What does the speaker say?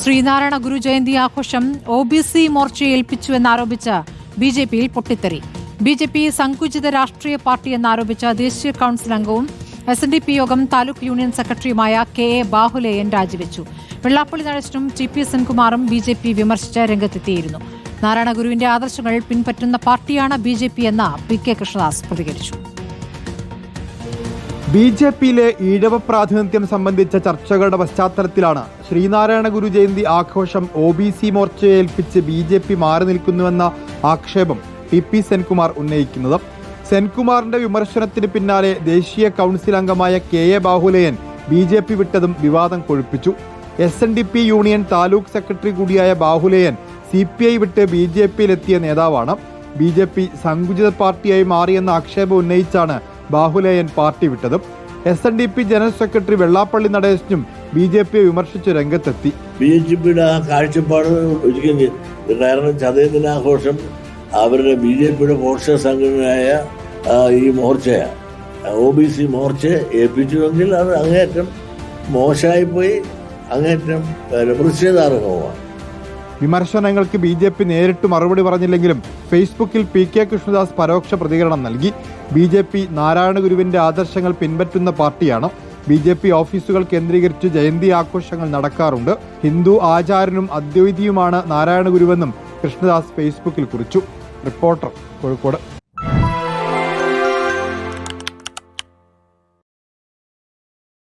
ശ്രീനാരായണ ഗുരു ജയന്തി ആഘോഷം O B C മോർച്ചയെ ഏൽപ്പിച്ചുവെന്നാരോപിച്ച് ബി ജെ പിയിൽ പൊട്ടിത്തെറി. ബി ജെ പി സങ്കുചിത രാഷ്ട്രീയ പാർട്ടി എന്നാരോപിച്ച ദേശീയ കൌൺസിൽ അംഗവും എസ് എൻ ഡി പി യോഗം താലൂക്ക് യൂണിയൻ സെക്രട്ടറിയുമായ കെ എ ബാഹുലേയൻ രാജിവെച്ചു. വെള്ളാപ്പള്ളി നടേശനും ടി പി സെൻകുമാറും ബി ജെ പി വിമർശിച്ച് രംഗത്തെത്തിയിരുന്നു. നാരായണ ഗുരുവിന്റെ ആദർശങ്ങൾ പിൻപറ്റുന്ന പാർട്ടിയാണ് ബി ജെ പി എന്ന് പി കെ കൃഷ്ണദാസ് പ്രതികരിച്ചു. ബി ജെ പിയിലെ ഈഴവ പ്രാതിനിധ്യം സംബന്ധിച്ച ചർച്ചകളുടെ പശ്ചാത്തലത്തിലാണ് ശ്രീനാരായണ ഗുരു ജയന്തി ആഘോഷം ഒ ബി സി മോർച്ചയെ ഏൽപ്പിച്ച് ബി ജെ പി മാറി നിൽക്കുന്നുവെന്ന ആക്ഷേപം പി പി സെൻകുമാർ ഉന്നയിക്കുന്നത്. സെൻകുമാറിന്റെ വിമർശനത്തിന് പിന്നാലെ ദേശീയ കൗൺസിൽ അംഗമായ K A Bahuleyan B J P വിട്ടതും വിവാദം കൊഴുപ്പിച്ചു. S N D P union taluk secretary കൂടിയായ ബാഹുലയൻ സി പി ഐ വിട്ട് ബി ജെ പിയിലെത്തിയ നേതാവാണ്. ബി ജെ പി സങ്കുചിത പാർട്ടിയായി മാറിയെന്ന ആക്ഷേപം ഉന്നയിച്ചാണ് Bahuleyan party വിട്ടതും S N D P general secretary Vellappally നടേശനും B J പിയെ വിമർശിച്ച് രംഗത്തെത്തി. ബി ജെ പിയുടെ ആ കാഴ്ചപ്പാട് ഒരിക്കലും കാരണം ചതയ അവരുടെ ബി ജെ പിയുടെ മോർച്ച സംഘടനയായ ഈ മോർച്ചയാണ് ഒ ബി സി മോർച്ചയെ ഏൽപ്പിച്ചുവെങ്കിൽ അത് അങ്ങേറ്റം മോശമായിപ്പോയി അങ്ങേയറ്റം പിന്നെ പ്രതിഷേധാർഹവുമാണ്. വിമർശനങ്ങൾക്ക് ബി ജെ പി നേരിട്ട് മറുപടി പറഞ്ഞില്ലെങ്കിലും ഫേസ്ബുക്കിൽ പി കെ കൃഷ്ണദാസ് പരോക്ഷ പ്രതികരണം നൽകി. ബി ജെ പി നാരായണ ഗുരുവിന്റെ ആദർശങ്ങൾ പിൻപറ്റുന്ന പാർട്ടിയാണ്. ബി ജെ പി ഓഫീസുകൾ കേന്ദ്രീകരിച്ച് ജയന്തി ആഘോഷങ്ങൾ നടക്കാറുണ്ട്. ഹിന്ദു ആചാരനും അദ്വൈതിയുമാണ് നാരായണ ഗുരുവെന്നും കൃഷ്ണദാസ് ഫേസ്ബുക്കിൽ കുറിച്ചു. റിപ്പോർട്ടർ കോഴിക്കോട്.